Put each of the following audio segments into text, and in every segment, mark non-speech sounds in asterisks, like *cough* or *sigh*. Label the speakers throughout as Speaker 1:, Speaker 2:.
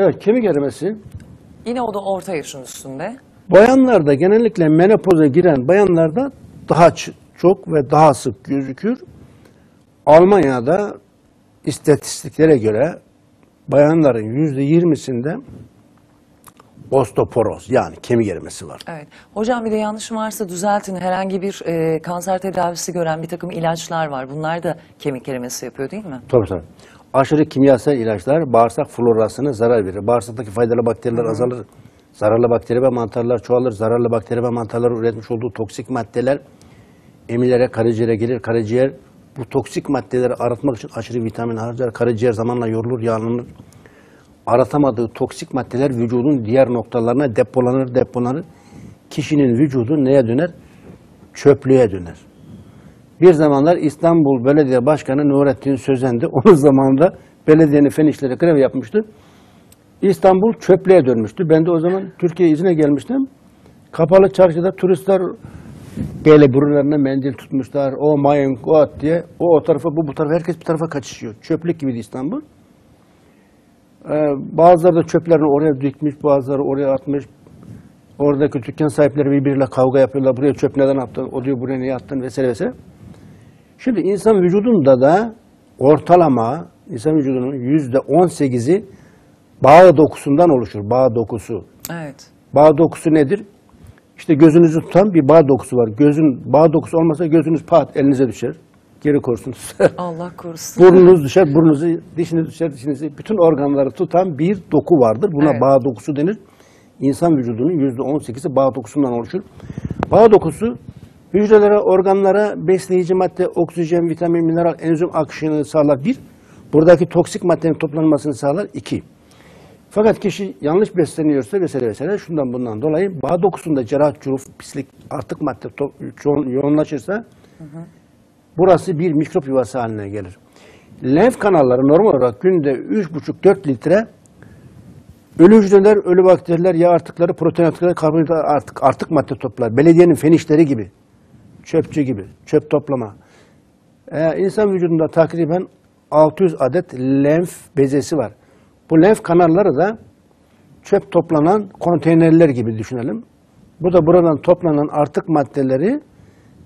Speaker 1: Evet kemik erimesi
Speaker 2: Yine o da orta yaşın üstünde.
Speaker 1: bayanlarda genellikle menopoza giren bayanlarda daha çok ve daha sık gözükür. Almanya'da istatistiklere göre bayanların yüzde yirmisinde osteoporoz yani kemik erimesi var.
Speaker 2: Evet. Hocam bir de yanlışım varsa düzeltin. Herhangi bir e, kanser tedavisi gören bir takım ilaçlar var. Bunlar da kemik erimesi yapıyor değil mi?
Speaker 1: Tabii tabii. Aşırı kimyasal ilaçlar bağırsak florasına zarar verir. Bağırsaktaki faydalı bakteriler azalır. Zararlı bakteri ve mantarlar çoğalır. Zararlı bakteri ve mantarlar üretmiş olduğu toksik maddeler emilere, karaciğere gelir. Karaciğer bu toksik maddeleri arıtmak için aşırı vitamin harcar. Karaciğer zamanla yorulur, yağlanır. Aratamadığı toksik maddeler vücudun diğer noktalarına depolanır, depolanır. Kişinin vücudu neye döner? Çöplüğe döner. Bir zamanlar İstanbul Belediye Başkanı Nurettin Sözen'di. *laughs* Onun zamanında belediyenin fen işleri grev yapmıştı. İstanbul çöplüğe dönmüştü. Ben de o zaman Türkiye izine gelmiştim. Kapalı çarşıda turistler böyle burunlarına mendil tutmuşlar. O my God diye. O o tarafa bu bu tarafa herkes bir tarafa kaçışıyor. Çöplük gibiydi İstanbul. Ee, bazıları da çöplerini oraya dikmiş, bazıları oraya atmış. Oradaki dükkan sahipleri birbiriyle kavga yapıyorlar. Buraya çöp neden attın? O diyor buraya niye attın? Vesaire vesaire. Şimdi insan vücudunda da ortalama insan vücudunun yüzde on sekizi bağ dokusundan oluşur. Bağ dokusu.
Speaker 2: Evet.
Speaker 1: Bağ dokusu nedir? İşte gözünüzü tutan bir bağ dokusu var. Gözün bağ dokusu olmasa gözünüz pat elinize düşer. Geri korsunuz. *laughs*
Speaker 2: Allah korusun.
Speaker 1: Burnunuz düşer, burnunuzu, dişiniz düşer, dişinizi. Bütün organları tutan bir doku vardır. Buna
Speaker 2: Evet.
Speaker 1: bağ dokusu denir. İnsan vücudunun yüzde on sekizi bağ dokusundan oluşur. Bağ dokusu hücrelere, organlara besleyici madde, oksijen, vitamin, mineral, enzim akışını sağlar. Bir, buradaki toksik maddenin toplanmasını sağlar. İki, fakat kişi yanlış besleniyorsa vesaire vesaire şundan bundan dolayı bağ dokusunda cerrah, çuruf, pislik, artık madde ço- yoğunlaşırsa burası bir mikrop yuvası haline gelir. Lenf kanalları normal olarak günde 3,5-4 litre ölü hücreler, ölü bakteriler, yağ artıkları, protein artıkları, karbonhidrat artık, artık madde toplar. Belediyenin fen işleri gibi, çöpçü gibi, çöp toplama. Ee, insan vücudunda takriben 600 adet lenf bezesi var. Bu lenf kanalları da çöp toplanan konteynerler gibi düşünelim. Bu da buradan toplanan artık maddeleri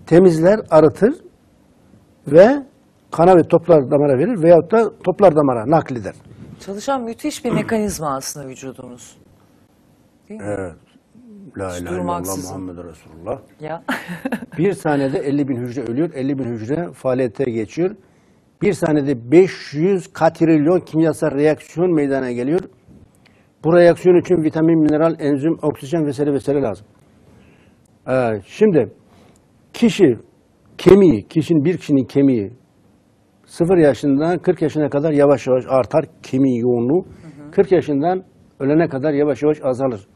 Speaker 1: temizler, arıtır ve kana ve toplar damara verir veyahut da toplar damara nakleder.
Speaker 2: Çalışan müthiş bir mekanizma aslında vücudumuz. Değil mi?
Speaker 1: Evet. La ilahe illallah. Muhammed Resulullah.
Speaker 2: Ya. *laughs*
Speaker 1: Bir saniyede 50 bin hücre ölüyor, 50 bin hücre faaliyete geçiyor. Bir saniyede 500 katrilyon kimyasal reaksiyon meydana geliyor. Bu reaksiyon için vitamin, mineral, enzim, oksijen vesaire vesaire lazım. Ee, şimdi kişi kemiği, kişinin bir kişinin kemiği 0 yaşından 40 yaşına kadar yavaş yavaş artar kemiği yoğunluğu. 40 yaşından ölene kadar yavaş yavaş azalır.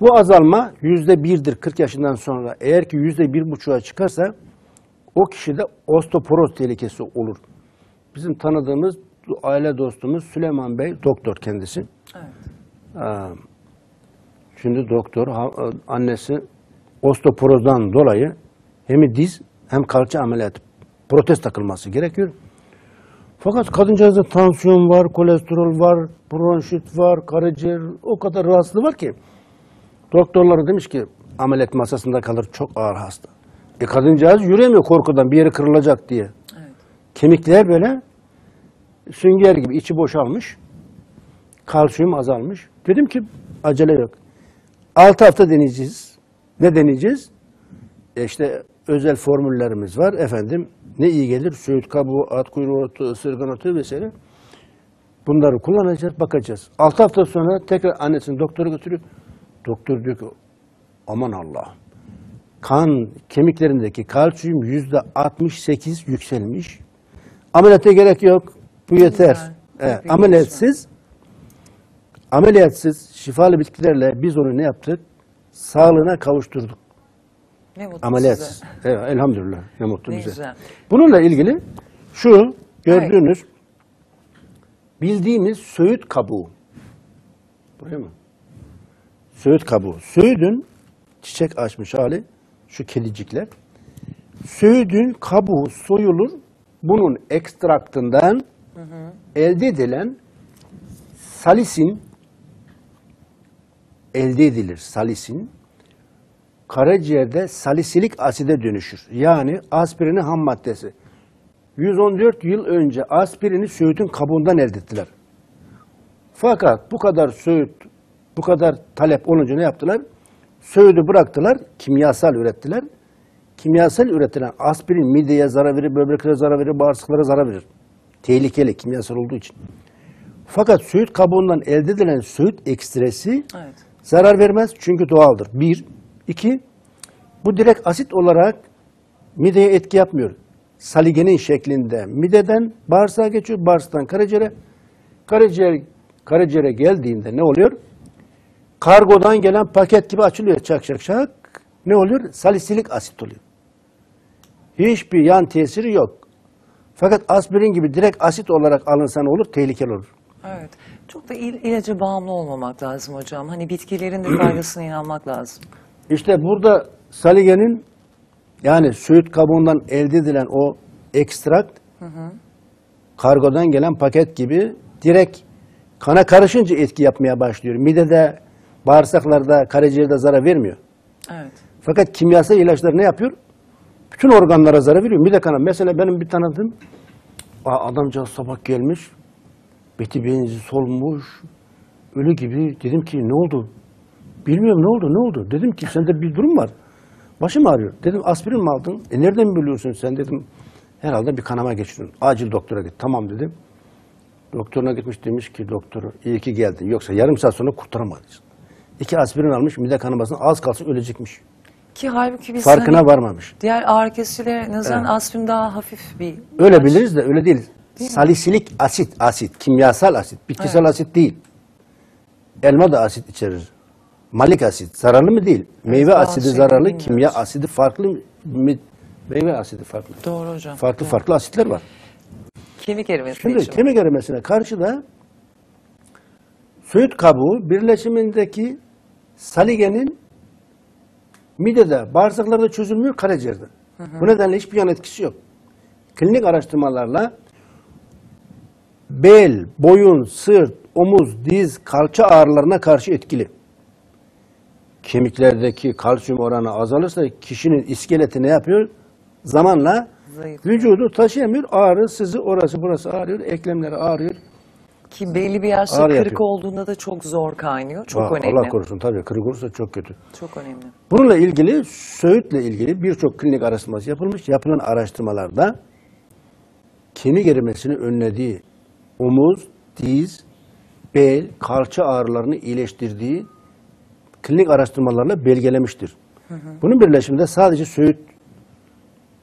Speaker 1: Bu azalma yüzde birdir 40 yaşından sonra. Eğer ki yüzde bir buçuğa çıkarsa o kişide osteoporoz tehlikesi olur. Bizim tanıdığımız aile dostumuz Süleyman Bey doktor kendisi.
Speaker 2: Evet.
Speaker 1: Ee, Şimdi doktor ha- annesi osteoporozdan dolayı hem diz hem kalça ameliyatı protez takılması gerekiyor. Fakat kadıncağızda tansiyon var, kolesterol var, bronşit var, karaciğer o kadar rahatsızlığı var ki doktorları demiş ki ameliyat masasında kalır çok ağır hasta. E kadıncağız yürüyemiyor korkudan bir yeri kırılacak diye.
Speaker 2: Evet.
Speaker 1: Kemikler böyle sünger gibi içi boşalmış. Kalsiyum azalmış. Dedim ki acele yok. 6 hafta deneyeceğiz. Ne deneyeceğiz? E işte özel formüllerimiz var. Efendim ne iyi gelir? Söğüt kabuğu, at kuyruğu otu, ısırgan otu vesaire. Bunları kullanacağız, bakacağız. 6 hafta sonra tekrar annesini doktora götürüyor. Doktor diyor ki aman Allah. Kan kemiklerindeki kalsiyum yüzde 68 yükselmiş. Ameliyata gerek yok. Bu yeter.
Speaker 2: Çok iyi
Speaker 1: ameliyatsız ameliyatsız şifalı bitkilerle biz onu ne yaptık? Sağlığına kavuşturduk.
Speaker 2: Ne mutlu
Speaker 1: Ameliyatsız.
Speaker 2: size.
Speaker 1: Evet, elhamdülillah. Ne mutlu
Speaker 2: Ne
Speaker 1: bize.
Speaker 2: güzel.
Speaker 1: Bununla ilgili şu gördüğünüz bildiğimiz söğüt kabuğu. Buraya mı? Söğüt kabuğu. Söğüdün çiçek açmış hali şu kedicikler. Söğüdün kabuğu soyulur. Bunun ekstraktından elde edilen salisin elde edilir salisin. Karaciğerde salisilik aside dönüşür. Yani aspirinin ham maddesi. 114 yıl önce aspirini söğütün kabuğundan elde ettiler. Fakat bu kadar söğüt, bu kadar talep olunca ne yaptılar? Söğüdü bıraktılar, kimyasal ürettiler. Kimyasal üretilen aspirin mideye zarar verir, böbreklere zarar verir, bağırsaklara zarar verir. Tehlikeli kimyasal olduğu için. Fakat söğüt kabuğundan elde edilen söğüt ekstresi
Speaker 2: Evet.
Speaker 1: zarar vermez çünkü doğaldır. Bir. iki, bu direkt asit olarak mideye etki yapmıyor. Saligenin şeklinde mideden bağırsağa geçiyor, bağırsaktan karaciğere. Karaciğer, karaciğere geldiğinde ne oluyor? Kargodan gelen paket gibi açılıyor çak çak çak. Ne oluyor? Salisilik asit oluyor. Hiçbir yan tesiri yok. Fakat aspirin gibi direkt asit olarak alınsa ne olur? Tehlikeli olur.
Speaker 2: Evet. Çok da il, ilaca bağımlı olmamak lazım hocam. Hani bitkilerin de faydasına *clears throat* inanmak lazım.
Speaker 1: İşte burada saligenin yani söğüt kabuğundan elde edilen o ekstrakt kargodan gelen paket gibi direkt kana karışınca etki yapmaya başlıyor. Midede, bağırsaklarda, karaciğerde zarar vermiyor.
Speaker 2: Evet.
Speaker 1: Fakat kimyasal ilaçlar ne yapıyor? Bütün organlara zarar veriyor. Mide kana. Mesela benim bir tanıdığım adamcağız sabah gelmiş. Beti benzi solmuş. Ölü gibi. Dedim ki ne oldu? Bilmiyorum ne oldu ne oldu? Dedim ki sende bir durum var. Başım ağrıyor. Dedim aspirin mi aldın? E nereden biliyorsun sen dedim. Herhalde bir kanama geçirdin. Acil doktora git. Tamam dedim. Doktoruna gitmiş demiş ki doktoru iyi ki geldin. Yoksa yarım saat sonra kurtaramadın. İki aspirin almış mide kanamasına az kalsın ölecekmiş.
Speaker 2: Ki halbuki biz
Speaker 1: Farkına
Speaker 2: hani
Speaker 1: varmamış.
Speaker 2: diğer ağrı kesicilere nazaran aspirin daha hafif bir
Speaker 1: Öyle
Speaker 2: ilaç.
Speaker 1: biliriz de öyle değil.
Speaker 2: Değil mi?
Speaker 1: Salisilik asit, asit, kimyasal asit, bitkisel
Speaker 2: Evet.
Speaker 1: asit değil. Elma da asit içerir. Malik asit zararlı mı değil? Meyve
Speaker 2: bazı
Speaker 1: asidi
Speaker 2: şeyleri
Speaker 1: zararlı,
Speaker 2: bilmiyoruz.
Speaker 1: kimya asidi farklı. mi- Meyve asidi farklı.
Speaker 2: Doğru hocam.
Speaker 1: Farklı
Speaker 2: Doğru.
Speaker 1: farklı asitler var.
Speaker 2: Kemik erimesi
Speaker 1: Şimdi
Speaker 2: için.
Speaker 1: kemik erimesine karşı da söğüt kabuğu birleşimindeki saligenin midede, bağırsaklarda çözülmüyor, karaciğerde. Bu nedenle hiçbir yan etkisi yok. Klinik araştırmalarla bel, boyun, sırt, omuz, diz, kalça ağrılarına karşı etkili. Kemiklerdeki kalsiyum oranı azalırsa kişinin iskeleti ne yapıyor? Zamanla
Speaker 2: Zayıf.
Speaker 1: vücudu taşıyamıyor. Ağrı, sızı, orası burası ağrıyor, eklemleri ağrıyor.
Speaker 2: Ki belli bir yaşta kırık
Speaker 1: yapıyor.
Speaker 2: olduğunda da çok zor kaynıyor. Çok
Speaker 1: Aa,
Speaker 2: önemli.
Speaker 1: Allah korusun tabii kırık olursa çok kötü.
Speaker 2: Çok önemli.
Speaker 1: Bununla ilgili söğütle ilgili birçok klinik araştırması yapılmış. Yapılan araştırmalarda kemik erimesini önlediği, omuz, diz, bel, kalça ağrılarını iyileştirdiği klinik araştırmalarla belgelemiştir. Bunun birleşiminde sadece söğüt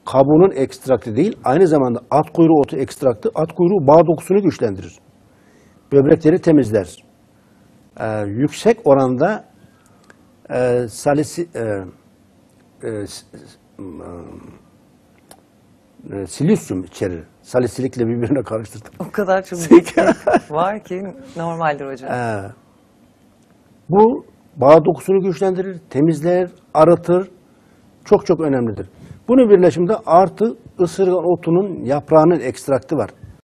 Speaker 1: kabuğunun ekstraktı değil, aynı zamanda at kuyruğu otu ekstraktı, at kuyruğu bağ dokusunu güçlendirir. Böbrekleri temizler. Ee, yüksek oranda e, salisi, e, e, e, silisyum içerir. Salisilikle birbirine karıştırdık.
Speaker 2: O kadar *laughs* çok var ki normaldir hocam.
Speaker 1: Ee, bu bağ dokusunu güçlendirir, temizler, arıtır. Çok çok önemlidir. Bunun birleşiminde artı ısırgan otunun yaprağının ekstraktı var.